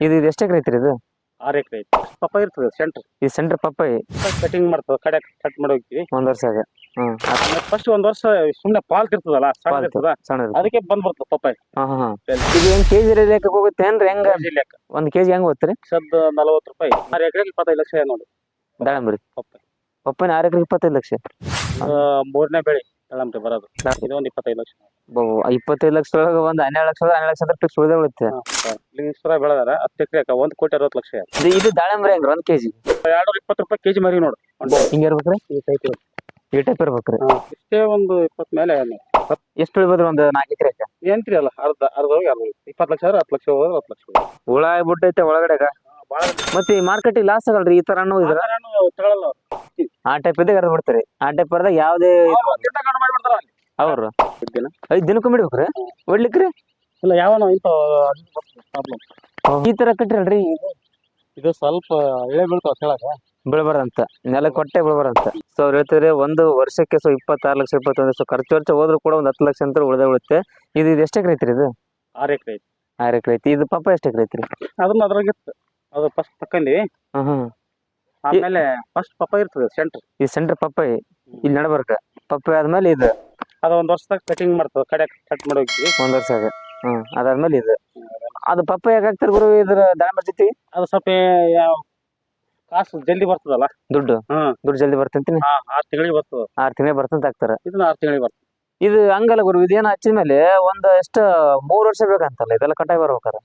ಇದು ಇದು ಎಷ್ಟು ಎಕರೆ ಐತ್ರಿ ಇದು? ಆರು ಎಕರೆ ಐತಿ ಪಪ್ಪಾಯಿ ಇರ್ತದೆ ಸೆಂಟ್ರ್? ಈ ಸೆಂಟ್ರ್ ಪಪ್ಪಾಯಿ. ಕಟಿಂಗ್ ಮಾಡ್ತದೆ ಕಡೆ ಕಟ್ ಮಾಡಿ ಹೋಗ್ತೀವಿ. ಒಂದ್ ವರ್ಷ ಆಗ ಹ್ಮ್ ಫಸ್ಟ್ ಒಂದ್ ವರ್ಷ ಸುಮ್ನೆ ಪಾಲ್ ಇರ್ತದಲ್ಲ ಸಣ್ಣ. ಇರ್ತದ ಸಣ್ಣ ಅದಕ್ಕೆ ಬಂದ್ಬರ್ತದೆ ಪಪ್ಪಾಯಿ. ಹಾ ಹಾ ಹಾ. ಇದು ಹೆಂಗ್ ಕೆಜಿ ಲೆಕ್ಕ ಹೋಗುತ್ತೆ ಏನ್ರಿ? ಹೆಂಗ? ಲೆಕ್ಕ. ಒಂದ್ ಕೆಜಿ ಹೆಂಗ್ ಹೋಗ್ತೀರಿ ಸದ್ ನಲವತ್ತು ರೂಪಾಯಿ. ಆರು ಎಕರೆ ಇಪ್ಪತ್ತೈದು ಲಕ್ಷ ನೋಡಿ. ದಾಳಂಬರಿ. ಪಪ್ಪಾಯಿ. ಪಪ್ಪಾಯಿ ಆರು ಎಕರೆ ಇಪ್ಪತ್ತೈದು ಲಕ್ಷ. ಮೂರನೇ ಬೆಳೆ. ತಳಂಬ್ರಿ ಬರೋದು. ಇದು ಒಂದು ಇಪ್ಪತ್ತೈದು ಲಕ್ಷ. ಇಪ್ಪತ್ತೈದು ಲಕ್ಷ ಒಳಗೆ ಒಂದು ಹನ್ನೆರಡು ಲಕ್ಷ ಹನ್ನೆರಡು ಲಕ್ಷ ಅಂದ್ರೆ ಫಿಕ್ಸ್ ಉಳಿದೇ ಉಳಿತೆ ಲಿಂಗೇಶ್ವರ ಬೆಳೆದಾರ. ಹತ್ತು ಎಕರೆ ಒಂದು ಕೋಟಿ ಅರವತ್ತು ಲಕ್ಷ. ಇದು ಇದು ದಾಳಂಬ್ರಿ ಹೆಂಗ್ರಿ? ಒಂದ್ ಕೆಜಿ. ಎರಡ್ನೂರ ಇಪ್ಪತ್ತು ರೂಪಾಯಿ ಕೆಜಿ ಮರಿ ನೋಡು. ಹಿಂಗ ಇರ್ಬೇಕ್ರಿ? ಈ ಟೈಪ್. ಈ ಟೈಪ್ ಇರ್ಬೇಕ್ರಿ. ಇಷ್ಟೇ ಒಂದು ಇಪ್ಪತ್ ಮೇಲೆ ಎಷ್ಟು ಉಳಿಬೋದ್ರಿ ಒಂದು ನಾಲ್ಕು ಎಕರೆ ಏನ್ರಿ ಅಲ್ಲ ಅರ್ಧ ಅರ್ಧ ಹೋಗಿ ಅರ್ಧ ಇಪ್ಪತ್ತು ಲಕ್ಷ ಆದ್ರೆ ಹತ್ತು ಲಕ್ಷ ಹೋದ್ರೆ ಹತ್ತು ಲಕ್ಷ ಹುಳ ಆಗ್ಬಿಟ್ಟೈತೆ ಒಳಗಡೆಗ ಮತ್ತೆ ಈ ಮಾರ್ಕೆಟಿಗೆ ಲಾಸ್ ಆಗಲ್ರಿ ಈ ತರ ಇದ್ರ? ತಗೊಳಲ್ಲ ಆ ಟೈಪ್ ಇದ್ದಾಗ ಅರ್ಧ ಬಿಡ್ತಾರೆ. ಆ ಟೈಪ್ ಅರ್ದಾಗ ಯಾವ್ದೇ ಅವ್ರು ಐದ್ ದಿನಕ್ಕೂ ಬಿಡ್ಬೇಕ್ರಿ ಒಡ್ಲಿಕ್ರಿ? ಇಲ್ಲ ಯಾವನೋ ಈ ತರ ಕಟ್ಟಿರಲ್ರಿ? ಇದು ಸ್ವಲ್ಪ ಎಳೆ ಬೀಳ್ತಾವ ಕೆಳಗೆ. ಬೀಳ್ಬಾರ್ದಂತ. ನೆಲ ಕೊಟ್ಟೆ ಬೀಳ್ಬಾರ್ದಂತ. ಸೊ ಅವ್ರು ಹೇಳ್ತಾರೆ ಒಂದು ವರ್ಷಕ್ಕೆ ಸೊ ಇಪ್ಪತ್ತಾರು ಲಕ್ಷ ಇಪ್ಪತ್ತೊಂದು ಸೊ ಖರ್ಚು ವರ್ಷ ಹೋದ್ರು ಕೂಡ ಒಂದು ಹತ್ತು ಲಕ್ಷ ಅಂತ ಉಳ್ದೇ ಉಳುತ್ತೆ ಇದು ಇದು ಎಷ್ಟು ಎಕರೆ ಐತ್ರಿ ಇದು? ಆರು ಎಕರೆ ಐತಿ ಆರು ಎಕರೆ ಐತಿ. ಇದು ಪಾಪ ಎಷ್ಟು ಎಕರೆ ಐತ್ರಿ? ಅದನ್ನ ಅದ್ರಾಗಿತ್ತು ಅದು ಫಸ್ಟ್ ತಕ್ಕಂಡಿ. ಹ್ಮ್ ಹ್ಮ್. ಆಮೇಲೆ ಫಸ್ಟ್ ಪಪ್ಪಾಯಿ ಇರ್ತದೆ ಸೆಂಟ್ರ್ ಈ ಸೆಂಟ್ರ್ ಪಪ್ಪಾಯಿ ಇಲ್ಲಿ ನಡಬರ್ಕ. ಪಪ್ಪಾಯಿ ಆದ್ಮೇಲೆ ಇದು. ಅದು ಒಂದ್ ವರ್ಷದಾಗ ಕಟಿಂಗ್ ಮಾಡ್ತದೆ ಕಡೆ ಕಟ್ ಮಾಡಿ ಹೋಗ್ತೀವಿ. ಒಂದ್ ವರ್ಷ ಆಗ ಹ್ಮ್ ಅದಾದ್ಮೇಲೆ ಇದು. ಅದು ಪಪ್ಪಾಯಿ ಯಾಕೆ ಹಾಕ್ತಾರೆ ಗುರು ಇದ್ರ ದಾಳಿಂಬೆ ಜೊತೆ? ಅದು ಸ್ವಲ್ಪ ಯಾವ- ಕಾಸು ಜಲ್ದಿ ಬರ್ತದಲ್ಲ? ದುಡ್ಡು? ಹ್ಮ್. ದುಡ್ಡು ಜಲ್ದಿ ಬರ್ತಂತೀನಿ ಹಾ ಆರು ತಿಂಗಳಿಗೆ ಬರ್ತದ. ಆರು ತಿಂಗಳಿಗೆ ಬರ್ತಂತ ಹಾಕ್ತಾರ. ಇದನ್ನ ಆರು ತಿಂಗಳಿಗೆ ಬರ್ತದೆ. ಇದು ಹಂಗಲ್ಲ ಗುರು ಇದೇನು ಹಚ್ಚಿದ ಮೇಲೆ ಒಂದ್ ಎಷ್ಟ ಮೂರ್ ವರ್ಷ ಬೇಕಂತಲ್ಲ ಇದೆಲ್ಲ ಕಟಾಯಿ ಬರ್ಬೇಕಾರ?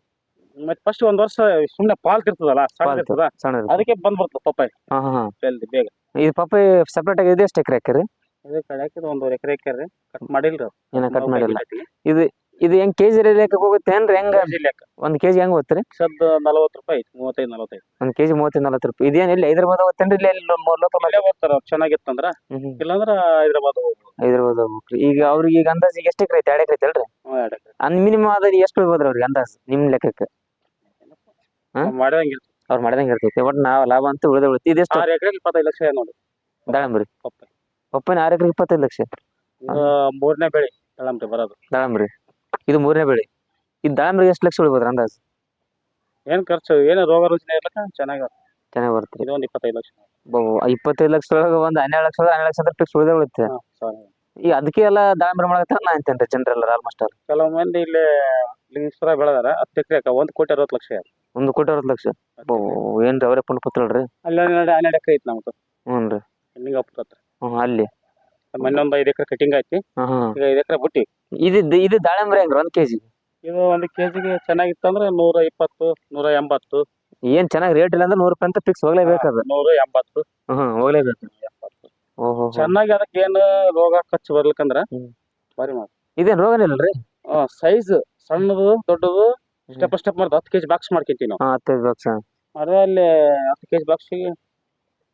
ಮತ್ತೆ ಫಸ್ಟ್ ಒಂದ್ ವರ್ಷ ಸುಮ್ನೆ ಪಾಲ್ ಇರ್ತದಲ್ಲ ಸಣ್ಣ ಪಾಲ್ತ್. ಇರ್ತದ ಸಣ್ಣ ಅದಕ್ಕೆ ಬಂದ್ಬರ್ತದೆ ಪಪ್ಪಾಯಿ. ಹಾ ಹಾ ಹಾ. ಜಲ್ದಿ ಬೇಗ. ಇದು ಪಪ್ಪಾಯಿ ಸಪ್ರೇಟ್ ಆಗಿ ಇದು ಎಷ್ಟು ಎಕರೆ ಹಾಕಿರಿ ಇದು ಕಡೆ ಹಾಕಿದ ಒಂದೂವರೆ ಎಕರೆ ಹಾಕ್ಯಾರ್ರಿ ಕಟ್ ಮಾಡಿಲ್ರಿ ಅದು. ಏನ ಕಟ್ ನಾವು ಮಾಡಿಲ್ಲ. ಇದು ಇದು ಹೆಂಗ್ ಕೆಜಿ ಲೆಕ್ಕ ಹೋಗುತ್ತೆ ಏನ್ರಿ? ಹೆಂಗ ಕೆಜಿ ಲೆಕ್ಕ. ಒಂದ್ ಕೆಜಿ ಹೆಂಗ್ ಹೋಗ್ತೀರಿ ಸದ್ ನಲವತ್ತು ರೂಪಾಯಿ ಐತಿ ಮೂವತ್ತೈದು ನಲವತ್ತೈದು. ಒಂದ್ ಕೆಜಿ ಮೂವತ್ತೈದು ನಲವತ್ತು ರೂಪಾಯಿ. ಇದೇನ್ ಇಲ್ಲಿ ಹೈದರಾಬಾದ್ ಹೋಗ್ತೇನ್ರಿ? ಇಲ್ಲ ಇಲ್ಲಿ ಮೂರ್ ಲೋಕಲ್ ಇಲ್ಲೇ ಬರ್ತಾರ ಚೆನ್ನಾಗಿತ್ತಂದ್ರ. ಇಲ್ಲಾಂದ್ರ ಹೈದ್ರಾಬಾದ್ ಹೋಗ್ಬೋದು. ಹೈದರಾಬಾದ್ ಹೋಗ್ಬೇಕ್ರಿ ಈಗ ಅವ್ರಿಗೆ ಈಗ ಅಂದಾಜಿಗೆ ಎಷ್ಟು ಎಕರೆ ಐತೆ? ಎರಡು ಎಕರೆ ಐತೆ ಅಲ್ರಿ ಹ್ಮ್, ಎರಡ್ ಎಕರೆ. ಅನ್ ಮಿನಿಮಮ್ ಅದ ಎಷ್ಟು ಬೀಳ್ಬೋದ್ರಿ ಅವ್ರಿಗೆ ಅಂದಾಜ್ ನಿಮ್ ಲೆಕ್ಕಕ್ಕೆ? ಹಾ? ಮಾಡಿದಂಗ ಅವ್ರು ಮಾಡ್ದಂಗೆ ಇರ್ತೈತಿ. ಒಟ್ ನಾವ್ ಲಾಭ ಅಂತ ಉಳಿದ ಉಳಿತು. ಇದೆಷ್ಟು ಆರು ಎಕರೆಗೆ ಇಪ್ಪತ್ತೈದು ಲಕ್ಷ ನೋಡಿ. ದಾಳಂಬ್ರಿ. ಪಪ್ಪಾಯಿ ಪಪ್ಪಾಯಿನ ಆರು ಎಕರೆ ಇಪ್ಪತ್ತೈದು ಲಕ್ಷ? ಇದು ಮೂರನೇ ಬೆಳೆ ತಳಂಬ್ರಿ ಬರೋದು. ದಾಳಂಬ್ರಿ. ಇದು ಮೂರನೇ ಬೆಳೆ. ಇದು ದಾಳಂಬ್ರಿಗೆ ಎಷ್ಟು ಲಕ್ಷ ಉಳಿಬೋದ್ರ ಅಂದಾಜು? ಏನ್ ಖರ್ಚು? ಏನು ರೋಗ ರುಜಿನ ಇರ್ಲಕ್ಕ ಚೆನ್ನಾಗ ಚೆನ್ನಾಗಿ ಬರುತ್ತೆ ಇದು ಒಂದ್ ಇಪ್ಪತ್ತೈದು ಲಕ್ಷ. ಇಪ್ಪತ್ತೈದು ಲಕ್ಷ ಒಳಗೆ ಒಂದು ಹನ್ನೆರಡು ಲಕ್ಷ ಹನ್ನೆರಡು ಲಕ್ಷ ಅಂದ್ರೆ ಫಿಕ್ಸ್ ಉಳಿದೇ ಉಳಿತೆ. ಹಾ, sorry. ಈ ಅದಕ್ಕೆ ಎಲ್ಲ ದಾಳಂಬ್ರಿ ಮಾಡಕತ್ತಾರ ನಾ ಅಂತೇನ್ರಿ ಜನರೆಲ್ಲ ಆಲ್ಮೋಸ್ಟ್ ಅವ್ರು. ಕೆಲವು ಮಂದಿ ಇಲ್ಲಿ ಲಿಂಗೇಶ್ವರ ಬೆಳೆದಾರ ಹತ್ತು ಎಕರೆ ಒಂದ್ ಕೋಟಿ ಅರವತ್ತು ಲಕ್ಷ. ಆಯ್ತು. ಒಂದು ಕೋಟಿ ಅರವತ್ತು ಲಕ್ಷ? ಓ ಏನ್ರಿ ಅವರೇ ಪುಣ್ಯ ಪತ್ರಲ್ರಿ? ಅಲ್ಲಿ ಹನ್ನೆರಡು ಹನ್ನೆರಡು ಎಕರೆ ಐತಿ ನಮ್ದು. ಹ್ಞೂ ರೀ. ಹತ್ರ. ಹ್ಞೂ ಅಲ್ಲಿ. ಮೊನ್ನೆ ಇನ್ನೊಂದು ಐದು ಎಕರೆ ಕಟಿಂಗ್ ಐತಿ. ಈಗ ಐದು ಎಕರೆ ಬುಟ್ಟಿ. ಇದು ಇದು ದಾಳಿಂಬ್ರಿ ಹೆಂಗ್ರಿ ಒಂದು ಕೆಜಿ? ಇದು ಒಂದು ಕೆಜಿಗೆ ಚೆನ್ನಾಗಿತ್ತು ಅಂದ್ರೆ ನೂರ ಇಪ್ಪತ್ತು ನೂರ ಎಂಬತ್ತು. ಏನ್ ಚೆನ್ನಾಗಿ ರೇಟ್ ಇಲ್ಲ ಅಂದ್ರೆ ನೂರು ರೂಪಾಯಿ ಅಂತ ಫಿಕ್ಸ್ ಹೋಗ್ಲೇಬೇಕು ಅದು. ನೂರ ಎಂಬತ್ತು. ಹ್ಞೂ ಹೋಗ್ಲೇಬೇಕು. ಓಹೋ ಚೆನ್ನಾಗಿ ಅದಕ್ಕೆ ಏನು ರೋಗ ಖರ್ಚು ಬರ್ಲಿಕ್ಕಂದ್ರ ಹ್ಮ್. ಬಾರಿ ಮಾತು ಇದೇನ್ ರೋಗನೇ ಇಲ್ಲಲ್ರಿ? ಸೈಜ್ ಸಣ್ಣದು ದೊಡ್ಡದು ಸ್ಟೆಪ್ ಸ್ಟೆಪ್ ಮಾಡ್ದು ಹತ್ತು ಕೆಜಿ ಬಾಕ್ಸ್ ಮಾಡ್ಕೊಂತೀವಿ ನಾವು. ಹಾ ಕೆಜಿ ಬಾಕ್ಸ್ ಅದೇ ಅಲ್ಲಿ ಹತ್ತು ಕೆಜಿ ಬಾಕ್ಸ್ಗೆ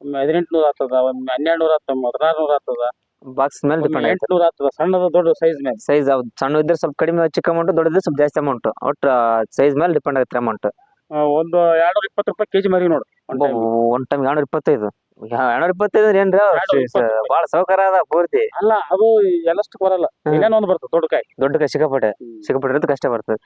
ಹದಿನೆಂಟು ನೂರ ಆಗ್ತದ ಒಂದು ಹನ್ನೆರಡು ನೂರ ಆಗ್ತದ ಹದಿನಾರು ನೂರ ಆಗ್ತದ. ಬಾಕ್ಸ್ ಮೇಲೆ ಡಿಪೆಂಡ್ ಎಂಟು ನೂರ ಆಗ್ತದ ಸಣ್ಣದು ದೊಡ್ಡ ಸೈಜ್ ಮೇಲೆ. ಸೈಜ್ ಹೌದು. ಸಣ್ಣ ಇದ್ರೆ ಸ್ವಲ್ಪ ಕಡಿಮೆ ಚಿಕ್ಕ ಅಮೌಂಟ್ ದೊಡ್ಡದು ಸ್ವಲ್ಪ ಜಾಸ್ತಿ ಅಮೌಂಟ್ ಒಟ್ಟು ಸೈಜ್ ಮೇಲೆ ಡಿಪೆಂಡ್ ಆಗುತ್ತೆ ಅಮೌಂಟ್ ಒಂದು ಎರಡ್ನೂರ ಇಪ್ಪತ್ತು ರೂಪಾಯಿ ಕೆಜಿ ಮರಿ ನೋಡು. ಒನ್ ಟೈಮ್ ಎರಡು ಇಪ್ಪತ್ತೈದು? ಎರಡ್ನೂರ ಇಪ್ಪತ್ತೈದು ಏನ್ರಿ ಬಾಳ. ಸೌಕರ್ಯ ಅದ ಪೂರ್ತಿ. ಅಲ್ಲ ಅದು ಎಲ್ಲಷ್ಟು ಬರಲ್ಲ. ಇನ್ನೇನ್ ಒಂದ್ ಒಂದು ಬರ್ತದೆ ದೊಡ್ಡ ಕಾಯಿ. ದೊಡ್ಡ ಕಾಯಿ ಸಿಕ್ಕಾಪಟ್ಟೆ. ಸಿಕ್ಕಾಪಟ್ಟೆ ಅಂತ ಕಷ್ಟ ಬರ್ತದೆ.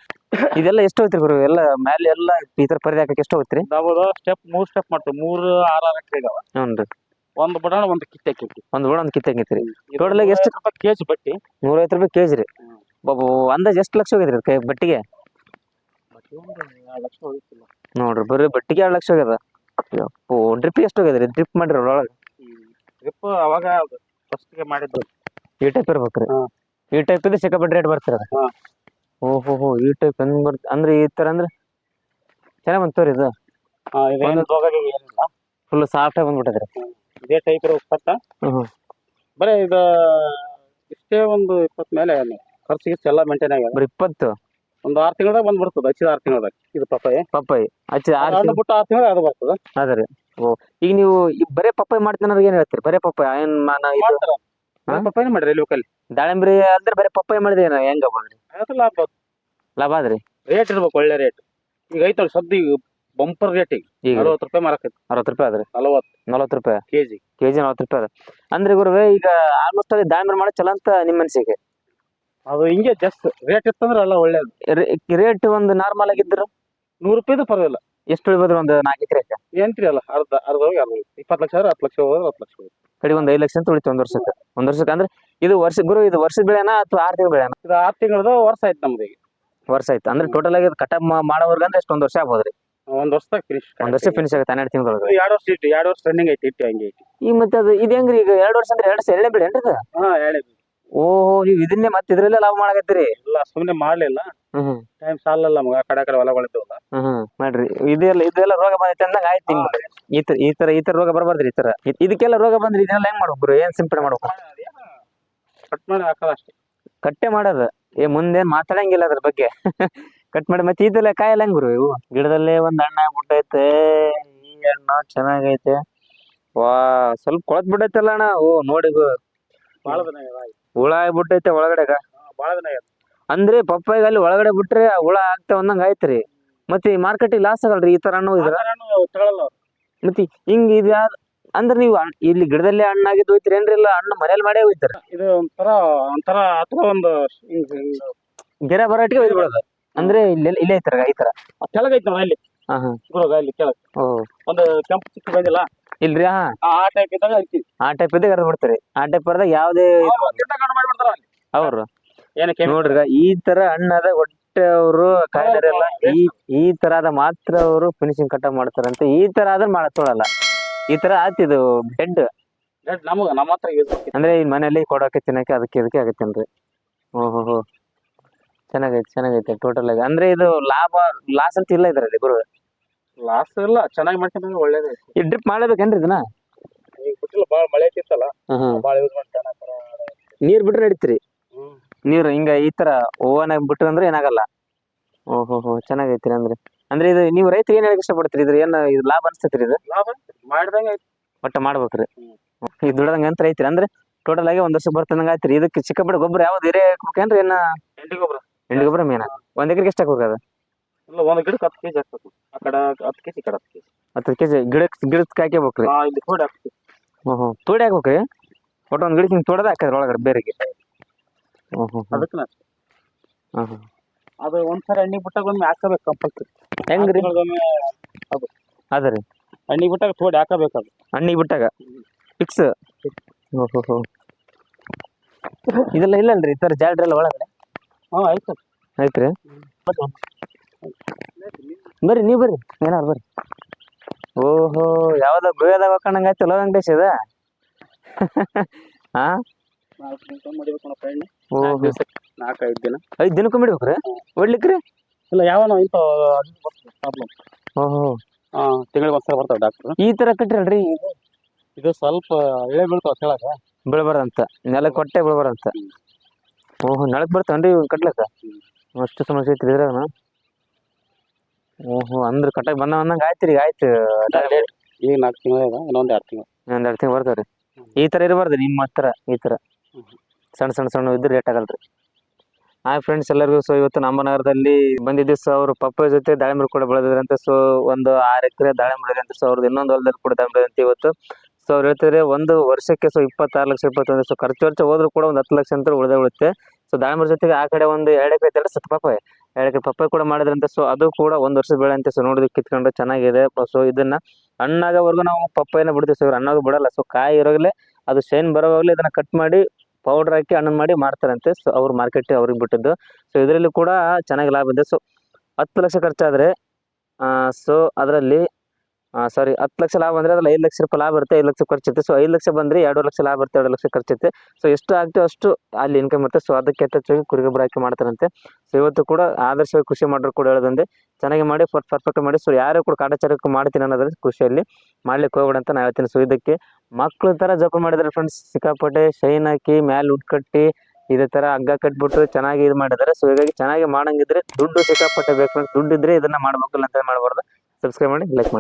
ಇದೆಲ್ಲ ಎಷ್ಟು ಹೋಗ್ತಿರಿ ಗುರು? ಎಲ್ಲ ಮ್ಯಾಲೆ ಎಲ್ಲ ಈ ತರ ಪರದೆ ಹಾಕಕ್ಕೆ ಎಷ್ಟು ಹೋಗ್ತಿರಿ? ನಾವು ಸ್ಟೆಪ್ ಮೂರ್ ಸ್ಟೆಪ್ ಮಾಡ್ತೀವಿ. ಮೂರು ಆರು ಆರು ಎಕರೆ ಇದಾವ. ಹ್ಞೂ ಒಂದ್ ಒಂದು ಬಡಣ ಒಂದು ಕಿತ್ತೆ ಒಂದ್ ಒಂದು ಕೂಡ ಒಂದು ಎಷ್ಟ್ Total ಆಗಿ ಎಷ್ಟು? ರೂಪಾಯಿ ಕೆಜಿ ಬಟ್ಟಿ. ನೂರೈವತ್ತು ರೂಪಾಯಿ ಕೆಜಿ ರೀ. ಅಂದಾಜ್ ಎಷ್ಟು ಲಕ್ಷ ಹೋಗಿದ್ರಿ ಕೈ ಬಟ್ಟಿಗೆ? ಒಂದು ನೋಡ್ರಿ ಬರೀ ಬಟ್ಟಿಗೆ ಎರಡು ಲಕ್ಷ ಹೋಗ್ಯದ. ಯಪ್ಪೋ ಡ್ರಿಪ್ ಎಷ್ಟು ಹೋಗಿದ್ರಿ ಡ್ರಿಪ್ ಮಾಡಿರ ಒಳಗೆ? ಟ್ರಿಪ್ ಅವಾಗ ಫಸ್ಟ್ಗೆ ಮಾಡಿದ್ದು. ಈ ಟೈಪ್ ಇರ್ಬೇಕ್ರಿ. ಹಾ. ಈ ಟೈಪ್ ಇದ್ರೆ ಸಿಕ್ಕಾಪಟ್ಟೆ ರೇಟ್ ಬರ್ತೀರ ಹಾ. ಓಹೋ ಹೋ ಈ ಟೈಪ್ ಹೆಂಗ್ ಬರ್ತ ಅಂದ್ರೆ ಈ ತರ ಅಂದ್ರೆ ಚೆನ್ನಾಗ್ ಬಂತವ್ರಿ ಇದು. ಹಾ, ಇದೇನು ಏನಿಲ್ಲ. ಫುಲ್ ಸಾಫ್ಟ್ ಆಗಿ ಬಂದ್ಬಿಟ್ಟದ್ರಿ. ಇದೇ ಟೈಪ್ ಇರೋ ಉತ್ಪತ್ತ ಹ್ಮ್. ಹ್ಮ್. ಬರೀ ಇದು ಇಷ್ಟೇ ಒಂದು ಇಪ್ಪತ್ತು ಮೇಲೆ ಖರ್ಚು ಗಿರ್ಚು ಎಲ್ಲ ಮೇಂಟೈನ್ ಆಗ್ಯದ. ಬರೀ ಇಪ್ಪತ್ತು? ಒಂದು ಆರು ತಿಂಗಳದಾಗ ಬರ್ತದ ಹಚ್ಚಿದ ಆರು ತಿಂಗಳದಾಗ ಇದು ಪಪ್ಪಾಯಿ. ಪಪ್ಪಾಯಿ. ಹಚ್ಚಿ ಆರು ಹಣ್ಣು ಬಿಟ್ಟು ಆರು ತಿಂಗಳ ಅದು ಬರ್ತದೆ. ಅದೇ ಓ ಈಗ ನೀವು ಈ ಬರೇ ಪಪ್ಪಾಯಿ ಮಾಡ್ತೀನಿ ಏನ್ ಹೇಳ್ತೀರಿ? ಬರೇ ಪಪ್ಪಾಯಿ ಏನ್ ಮಾನ ಇದು? ಮಾಡ್ತಾರ. ಹಾ? ಪಪ್ಪಾಯಿನ ಮಾಡ್ರಿ ಲೋಕಲ್. ದಾಳಿಂಬ್ರಿ ಅಂದ್ರೆ ಬರೇ ಪಪ್ಪಾಯಿ ಮಾಡಿದ್ರೆ ಏನ ಹೆಂಗ ಬಂದ್ರಿ ಅದು ಲಾಭ ಲಾಭ ಆದ್ರಿ? ರೇಟ್ ಇರ್ಬೇಕು ಒಳ್ಳೆ ರೇಟ್ ಈಗ ಐತೆ ಸದ್ದು ಸದ್ಯ ಈಗ ಬಂಪರ್ ರೇಟ್ ಈಗ. ಈಗ. ನಲವತ್ತು ರೂಪಾಯಿ ಮಾರಕೈತಿ ಅರವತ್ತು ರೂಪಾಯಿ ಅದ್ರಿ ನಲವತ್ತು. ನಲವತ್ತು ರೂಪಾಯಿ? ಕೆಜಿ ಕೆಜಿ ನಲವತ್ತು ರೂಪಾಯಿ ಅದ ಅಂದ್ರೆ ಗುರುವೇ ಈಗ ಆಲ್ಮೋಸ್ಟ್ ಅಲ್ಲಿ ದಾಳಿಂಬ್ರಿ ಮಾಡೋ ಚಲೋ ಅಂತ ನಿಮ್ ಮನಸ್ಸಿಗೆ ಅದು ಹಿಂಗೆ ಜಸ್ಟ್ ರೇಟ್ ಇತ್ತಂದ್ರೆ ಎಲ್ಲ ಒಳ್ಳೇದು. ರೇಟ್ ಒಂದು ನಾರ್ಮಲ್ ಆಗಿದ್ರು ನೂರು ರೂಪಾಯಿದು ಪರವಾಗಿಲ್ಲ. ಎಷ್ಟು ಉಳಿಬೋದು ಒಂದು ನಾಲ್ಕು ಎಕರೆ ಏನ್ರಿ ಅಲ್ಲ ಅರ್ಧ ಅರ್ಧ ಹೋಗಿ ಅರ್ಧ ಇಪ್ಪತ್ತು ಲಕ್ಷ ಆದ್ರೆ ಹತ್ತು ಲಕ್ಷ ಹೋದ್ರೆ ಹತ್ತು ಲಕ್ಷ ಹೋಗಿ ಕಡೆ ಒಂದು ಐದು ಲಕ್ಷ ಅಂತ ಉಳಿತು ಒಂದು ವರ್ಷಕ್ಕೆ. ಒಂದು ವರ್ಷಕ್ಕೆ ಅಂದ್ರೆ ಇದು ವರ್ಷ ಗುರು ಇದು ವರ್ಷದ ಬೆಳೆನಾ ಅಥವಾ ಆರು ತಿಂಗಳ ಬೆಳೆನಾ? ಇದು ಆರು ತಿಂಗಳದು ವರ್ಷ ಆಯ್ತು ನಮ್ದು ಈಗ. ವರ್ಷ ಆಯ್ತು. ಅಂದ್ರೆ ಟೋಟಲ್ ಆಗಿ ಕಟಾಪ್ ಮಾಡೋವರ್ಗ ಅಂದ್ರೆ ಎಷ್ಟು ಒಂದು ವರ್ಷ ಆಗ್ಬೋದ್ರಿ? ಒಂದ್ ವರ್ಷದಾಗ ಫಿನಿಶ್ ಒಂದು ವರ್ಷ ಫಿನಿಶ್ ಆಗುತ್ತೆ ಹನ್ನೆರಡು ತಿಂಗಳೊಳಗೆ. ಎರಡು ವರ್ಷ ಇಟ್ಟು ಎರಡು ವರ್ಷ ಟ್ರೆಂಡಿಂಗ್ ಐತಿ ಇಟ್ಟು ಹಂಗೆ ಐತಿ. ಈಗ ಮತ್ತೆ ಅದು ಇದು ಹೆಂಗ್ರಿ ಈಗ ಎರಡು ವರ್ಷ ಅಂದ್ರೆ ಎರಡು ವರ್ಷ ಎಳ್ಳೆ ಬೆಳೆ ಏನ್ರಿ ಹಾ ಹೇಳಿ ಓಹೋ ನೀವು ಇದನ್ನೇ ಮತ್ತೆ ಇದ್ರಲ್ಲೇ ಲಾಭ ಮಾಡಕತ್ತೀರಿ? ಇಲ್ಲ ಸುಮ್ನೆ ಮಾಡ್ಲಿಲ್ಲ. ಹ್ಮ್ ಹ್ಮ್. ಟೈಮ್ ಸಾಲಲ್ಲ ಮಗ ಆ ಕಡೆ ಆ ಕಡೆ ಹೊಲಗಳಿದ್ದವಲ್ಲ. ಹ್ಮ್ ಹ್ಮ್. ಮಾಡ್ರಿ. ಇದೆಲ್ಲ ಇದೆಲ್ಲ ರೋಗ ಬಂದೈತೆ ಅಂದಂಗ ಆಯ್ತು ನಿಮ್ಗೆ. ಈ ತರ ಈ ತರ ಈ ತರ ರೋಗ ಬರಬಾರ್ದ್ರಿ ಈ ತರ. ಇದ್- ಇದಕ್ಕೆಲ್ಲ ರೋಗ ಬಂದ್ರಿ ಇದನ್ನೆಲ್ಲ ಹೆಂಗ್ ಮಾಡ್ಬೇಕು ಏನ್ ಸಿಂಪಡಣೆ ಮಾಡ್ಬೇಕು? ಕಟ್ ಮಾಡಿ ಹಾಕಲ್ಲ ಅಷ್ಟೇ. ಕಟ್ಟೆ ಮಾಡದ. ಏ ಮುಂದೇನ್ ಮಾತಾಡಂಗಿಲ್ಲ ಅದ್ರ ಬಗ್ಗೆ. ಕಟ್ ಮಾಡಿ ಮತ್ತೆ ಇದೆಲ್ಲ ಕಾಯಲ್ಲ ಹೆಂಗ್ ಗುರು ಇವು? ಗಿಡದಲ್ಲೇ ಒಂದ್ ಹಣ್ಣ ಆಗ್ಬಿಟ್ಟೈತೆ ಈ ಹಣ್ಣು ಚೆನ್ನಾಗೈತೆ. ವಾ ಸ್ವಲ್ಪ ಕೊಳತ್ ಬಿಟ್ಟೈತಲ್ಲ ಅಣ್ಣ. ಓ ನೋಡಿ ಬಾಳ ಬಂದಾಗ ದಿನ ಆಗಿದೆ. ಹುಳ ಆಗ್ಬಿಟ್ಟೈತೆ ಒಳಗಡೆಗ. ಭಾಳ ದಿನ. ಅಂದ್ರೆ ಪಪ್ಪಾಯಿಗೆ ಅಲ್ಲಿ ಒಳಗಡೆ ಬಿಟ್ರೆ ಹುಳ ಆಗ್ತಾವ ಅಂದಂಗ ಆಯ್ತ್ರಿ. ಮತ್ತೆ ಈ ಮಾರ್ಕೆಟಿಗೆ ಲಾಸ್ ಆಗಲ್ರಿ ಈ ತರ ಹಣ್ಣು ಇದ್ರ? ತಗೊಳಲ್ಲ ಅವ್ರು. ಮತ್ತೆ ಹಿಂಗ್ ಇದು ಅಂದ್ರೆ ನೀವು ಹಣ್- ಇಲ್ಲಿ ಗಿಡದಲ್ಲೇ ಹಣ್ಣಾಗಿದ್ದು ಹೋಯ್ತಿರಿ ಏನ್ರಿ ಇಲ್ಲ ಹಣ್ಣು ಮನೇಲಿ ಮಾಡೇ ಹೋಯ್ತಾರ? ಇದು ಒಂಥರ ಒಂಥರ ಅಥವಾ ಒಂದು ಹಿಂಗ್ ಹಿಂಗ್ ಗಿಡ ಬರಾಟಿಗೆ ಒಯ್ದು ಬಿಡೋದು. ಅಂದ್ರೆ ಇಲ್ಲೇ ಇಲ್ಲೇ ಐತರ ಈ ತರ? ಕೆಳಗೈತೆ ನೋಡಿ ಅಲ್ಲಿ. ಹಾ ಹಾ. ಗುರುಗ ಅಲ್ಲಿ ಕೆಳಗೆ. ಓ. ಒಂದು ಕೆಂಪು ಚಿಕ್ಕ ಬಂದಿಲ್ಲ? ಇಲ್ರಿ? ಹಾ. ಆ ಟೈಪ್ ಇದ್ದಾಗ ಆ ಟೈಪ್ ಇದ್ದಾಗ ಕರೆದು ಬಿಡ್ತಾರೆ. ಆ ಟೈಪ್ ಬರ್ದಾಗ ಯಾವ್ದೇ ಅವ್ರು ಏನಕ್ಕೆ ನೋಡ್ರಿ ಈ ತರ ಹಣ್ಣಾದ ಒಟ್ಟೆ ಅವರು ಕಾಯ್ದಾರೆಲ್ಲ ಈ ಈ ತರದ ಮಾತ್ರ ಅವರು ಫಿನಿಶಿಂಗ್ ಕಟ್ ಮಾಡ್ತಾರಂತೆ. ಈ ತರ ಆದ್ರೆ ಮಾಡತ್ತೋಳಲ್ಲ ಈ ತರ ಆತಿದು ಬೆಡ್ ನಮಗ ನಮ್ಮ ಹತ್ರ ಅಂದ್ರೆ ಈ ಮನೇಲಿ ಕೊಡೋಕೆ ತಿನ್ನಕ್ಕೆ ಅದಕ್ಕೆ ಇದಕ್ಕೆ ಆಗತ್ತೇನ್ರಿ? ಓಹೋ ಹೋ ಚೆನ್ನಾಗೈತೆ ಚೆನ್ನಾಗೈತೆ ಟೋಟಲ್ ಆಗಿ. ಅಂದ್ರೆ ಇದು ಲಾಭ ಲಾಸ್ ಅಂತ ಇಲ್ಲ ಇದ್ರಲ್ಲಿ ಗುರು ಲಾಸ್ ಇಲ್ಲ ಚೆನ್ನಾಗಿ ಮಾಡ್ಕೊಂಡ್ರೆ ಒಳ್ಳೇದೇ ಈ ಡ್ರಿಪ್ ಮಾಡ್ಲೇಬೇಕೇನ್ರಿ ಇದನ್ನ? ಈಗ ಬಿಟ್ಟಿಲ್ಲ ಭಾಳ ಮಳೆ ಐತಿತ್ತಲ್ಲ ಹ್ಮ್ ಭಾಳ ಯೂಸ್ ಮಾಡ್ತಾನ ನೀರ್ ಬಿಟ್ರೆ ನಡೀತ್ರಿ. ನೀರ್ ನೀರು ಹಿಂಗ ಈ ತರ ಓವನ್ ಆಗಿ ಬಿಟ್ರೆ ಅಂದ್ರೆ ಏನಾಗಲ್ಲ. ಓಹೋ ಹೋ ಚೆನ್ನಾಗೈತ್ರಿ ಅಂದ್ರೆ. ಅಂದ್ರೆ ಇದು ನೀವು ರೈತರಿಗೆ ಏನ್ ಹೇಳಕ್ ಇಷ್ಟಪಡ್ತೀರಿ? ಇದ್ರ ಏನ್ ಇದು ಲಾಭ ಅನ್ಸ್ತೈತ್ರಿ ಇದು? ಲಾಭ ಮಾಡಿದಂಗೆ ಐತಿ ಒಟ್ಟ ಮಾಡ್ಬೇಕ್ರಿ. ಈಗ ದುಡದಂಗ ಅಂತ ಐತ್ರಿ ಅಂದ್ರೆ ಟೋಟಲ್ ಆಗಿ ಒಂದ್ ವರ್ಷ ಬರ್ತಂಗ ಆಯ್ತ್ರಿ. ಇದಕ್ಕೆ ಚಿಕ್ಕಪಡ ಗೊಬ್ಬರ ಯಾವ್ದು? ಹಿರೇ ಹಾಕ್ಬೇಕೇನ್ರಿ ಏನ? ಹೆಂಡಿ ಗೊಬ್ಬರ. ಎಂಡಿ ಗೊಬ್ಬರ ಮೇನ? ಒಂದ್ ಎಕರೆಗೆ ಎಷ್ಟು ಹಾಕ್ಬೇಕು ಅದು? ಇಲ್ಲ ಒಂದು ಗಿಡಕ್ಕೆ ಹತ್ತು ಕೆಜಿ ಹಾಕ್ಬೇಕು ಆ ಕಡೆ ಹತ್ತು ಕೆಜಿ ಈ ಕಡೆ ಹತ್ತು ಕೆಜಿ. ಹತ್ತು ಕೆಜಿ ಗಿಡಕ್ಕೆ ಗಿಡಕ್ಕೆ ಹಾಕ್ಯಬೇಕ್ರಿ? ಹಾ ಇಲ್ಲಿ ತೋಡಿ ಹಾಕ್ತೀವಿ. ಹ್ಞೂ ಹ್ಞೂ ತೋಡಿ ಹಾಕ್ಬೇಕ್ರಿ? ಒಟ್ಟು ಒಂದು ಗಿಡಕ್ಕೆ ಹಿಂಗೆ ತೋಡದ ಹಾಕಿದ್ರೆ ಒಳಗಡೆ ಬೇರೆಗೆ. ಹ್ಮ್ ಹ್ಮ್ ಅದಕ್ಕೆ ಹಾಂ ಹಾಂ. ಅದು ಒಂದ್ಸರಿ ಎಣ್ಣೆ ಬಿಟ್ಟಾಗ ಒಮ್ಮೆ ಹಾಕಬೇಕು ಕಂಪಲ್ಸರಿ ಒಮ್ಮೆ ಅದು. ರೀ. ಎಣ್ಣೆ ಬಿಟ್ಟಾಗ ತೋಡಿ ಹಾಕಬೇಕು ಅದು ಹಣ್ಣಿಗೆ ಬಿಟ್ಟಾಗ ಫಿಕ್ಸ್ ಓಹೋ ಹೋ. ಇದೆಲ್ಲ ಇಲ್ಲಲ್ರಿ ಈ ಥರ ಜಾಲ್ರಿ ಅಲ್ಲ ಒಳಗಡೆ? ಹಾಂ ಆಯ್ತು. ಐತ್ರಿ ಬರ್ರಿ ನೀವು ಬರ್ರಿ. ಏನಾರು ಬರ್ರಿ. ಓಹೋ ಯಾವ್ದ ಗೋಯದಾಗ ಹಾಕೊಂಡಂಗ ಲವ್ ವೆಂಕಟೇಶ್ ಇದ? ಹಾ ನಾಲ್ಕೈದು ದಿನ. ಐದ್ ದಿನಕ್ಕೆ ಬಿಡ್ಬೇಕ್ರಿ ಹೊಡ್ಲಿಕ್ರಿ ಇಲ್ಲ ಯಾವ ಇಂಥ ಪ್ರಾಬ್ಲಮ್ ಓಹೋ. ಆ ತಿಂಗಳಿಗೆ ಒಂದ್ಸಲ ಬರ್ತಾವೆ ಡಾಕ್ಟ್ರು ಈ ತರ ಕಟ್ಟಿರಲ್ರಿ? ಇದು ಸ್ವಲ್ಪ ಎಳೆ ಬೀಳ್ತಾವ ಕೆಳಗೆ. ಬೀಳ್ಬಾರ್ದಂತ. ನೆಲ ಕೊಟ್ಟೆ ಬೀಳ್ಬಾರ್ದಂತ. ಓಹೋ ನೆಲಕ್ ಬರ್ತಾವನ್ರಿ ಇವ್ ಕಟ್ಲಕ್ಕ? ಅಷ್ಟು ಸಮಸ್ಯೆ ಐತ್ರಿ ಇದ್ರಾಗ ಓಹೋ ಅಂದ್ರ ಕಟ್ಟಕ್ ಬಂದ ಅಂದಂಗ ಆಯ್ತು ಈಗ ಆಯ್ತು. ಈಗ ನಾಲ್ಕು ತಿಂಗಳು ಇನ್ನೊಂದು ಎರಡು ತಿಂಗಳು. ಎರಡು ತಿಂಗಳು ಬರ್ತಾವ್ರಿ. ಈ ತರ ಇರಬಾರ್ದು ನಿಮ್ಮ ಹತ್ರ ಈ ತರ ಸಣ್ಣ ಸಣ್ಣ ಸಣ್ಣ ಇದ್ರೆ ರೇಟ್ ಆಗಲ್ರಿ. ಹಾಯ್ ಫ್ರೆಂಡ್ಸ್ ಎಲ್ಲರಿಗೂ ಸೊ ಇವತ್ತು ನಮ್ಮ ನಗರದಲ್ಲಿ ಬಂದಿದ್ದು ಸೊ ಅವರು ಪಪ್ಪ ಜೊತೆ ದಾಳಿಂಬೆ ಕೂಡ ಬೆಳೆದಿದ್ರಂತೆ ಸೊ ಒಂದು ಆರು ಎಕರೆ ದಾಳಿಂಬೆ ಅಂತ ಸೊ ಅವ್ರದ್ದು ಇನ್ನೊಂದು ಹೊಲದಲ್ಲಿ ಕೂಡ ದಾಳಿಂಬೆ ಅಂತ ಇವತ್ತು. ಸೊ ಅವ್ರು ಹೇಳ್ತಿದ್ರೆ ಒಂದು ವರ್ಷಕ್ಕೆ ಸೊ ಇಪ್ಪತ್ತಾರು ಲಕ್ಷ ಇಪ್ಪತ್ತೊಂದು ಸೊ ಖರ್ಚು ವೆಚ್ಚ ಹೋದ್ರು ಕೂಡ ಒಂದು ಹತ್ತು ಲಕ್ಷ ಅಂತ ಉಳಿದೇ ಉಳುತ್ತೆ. ಸೊ ದಾಳಿಂಬೆ ಜೊತೆಗೆ ಆ ಕಡೆ ಒಂದು ಎರಡು ಎಕರೆ ಐತೆ ಸತ್ ಪಪ್ಪಾಯ ಎರಡು ಎಕರೆ ಪಪ್ಪಾಯ ಕೂಡ ಮಾಡಿದ್ರಂತೆ ಸೊ ಅದು ಕೂಡ ಒಂದು ವರ್ಷ ಬೆಳೆ ಅಂತೆ ಸೊ ನೋಡಿದ್ರು ಕಿತ್ಕೊಂಡು ಚೆನ್ನಾಗಿದೆ. ಸೊ ಇದನ್ನ ಹಣ್ಣಾಗೋವರೆಗೂ ನಾವು ಪಪ್ಪಾಯನ ಬಿಡ್ತೀವಿ ಸೊ ಇವ್ರು ಹಣ್ಣಾಗ ಬಿಡಲ್ಲ. ಸೊ ಕಾಯಿ ಇರೋಗ್ಲೇ ಅದು ಶೈನ್ ಬರೋವಾಗಲೇ ಇದನ್ನ ಕಟ್ ಮಾಡಿ ಪೌಡರ್ ಹಾಕಿ ಹಣ್ಣು ಮಾಡಿ ಮಾರ್ತಾರಂತೆ ಸೊ ಅವ್ರು ಮಾರ್ಕೆಟ್ ಅವ್ರಿಗೆ ಬಿಟ್ಟಿದ್ದು. ಸೊ ಇದರಲ್ಲಿ ಕೂಡ ಚೆನ್ನಾಗಿ ಲಾಭ ಇದೆ. ಸೊ ಹತ್ತು ಲಕ್ಷ ಖರ್ಚಾದರೆ ಸೊ ಅದರಲ್ಲಿ ಸಾರಿ ಹತ್ತು ಲಕ್ಷ ಲಾಭ ಅಂದ್ರೆ ಅದ್ರಲ್ಲಿ ಐದು ಲಕ್ಷ ರೂಪಾಯಿ ಲಾಭ ಇರುತ್ತೆ, ಐದು ಲಕ್ಷ ಖರ್ಚಿರುತ್ತೆ. ಸೊ ಐದು ಲಕ್ಷ ಬಂದ್ರೆ ಎರಡು ಲಕ್ಷ ಲಾಭ ಇರುತ್ತೆ ಎರಡು ಲಕ್ಷ ಖರ್ಚಿರುತ್ತೆ. ಸೊ ಎಷ್ಟು ಆಗ್ತೀವೋ ಅಷ್ಟು ಅಲ್ಲಿ ಇನ್ಕಮ್ ಇರುತ್ತೆ. ಸೊ ಅದಕ್ಕೆ ಹೆಚ್ಚಾಗಿ ಕುರಿ ಗೊಬ್ಬರ ಹಾಕಿ ಮಾಡ್ತಾರಂತೆ. ಸೊ ಇವತ್ತು ಕೂಡ ಆದರ್ಶವಾಗಿ ಕೃಷಿ ಮಾಡೋರು ಕೂಡ ಹೇಳೋದಂದ್ರೆ, ಚೆನ್ನಾಗಿ ಮಾಡಿ ಪರ್ಫೆಕ್ಟ್ ಮಾಡಿ. ಸೊ ಯಾರು ಕೂಡ ಕಾಟಾಚಾರಕ್ಕೆ ಮಾಡ್ತೀನಿ ಅನ್ನೋದ್ರೆ ಕೃಷಿಯಲ್ಲಿ ಮಾಡ್ಲಿಕ್ಕೆ ಹೋಗ್ಬೇಡ ಅಂತ ನಾನು ಹೇಳ್ತೀನಿ. ಸೊ ಇದಕ್ಕೆ ಮಕ್ಳು ಥರ ಜೋಪಾನ ಮಾಡಿದ್ದಾರೆ ಫ್ರೆಂಡ್ಸ್ ಸಿಕ್ಕಾಪಟ್ಟೆ ಶೈನ್ ಹಾಕಿ, ಮ್ಯಾಲೆ ಉಡ್ ಕಟ್ಟಿ, ಇದೇ ಥರ ಹಗ್ಗ ಕಟ್ಬಿಟ್ಟು ಚೆನ್ನಾಗಿ ಇದು ಮಾಡಿದ್ದಾರೆ ಸೊ ಹೀಗಾಗಿ ಚೆನ್ನಾಗಿ ಮಾಡಂಗಿದ್ರೆ ದುಡ್ಡು ಸಿಕ್ಕಾಪಟ್ಟೆ ಬೇಕು. ದುಡ್ಡು ಇದ್ರೆ ಇದನ್ನ ಮಾಡ್ಬೇಕಲ್ಲ ಅಂತ ಮಾಡಬಾರ್ದು? ಸಬ್ಸ್ಕ್ರೈಬ್ ಮಾಡಿ ಲೈಕ್ ಮಾಡಿ.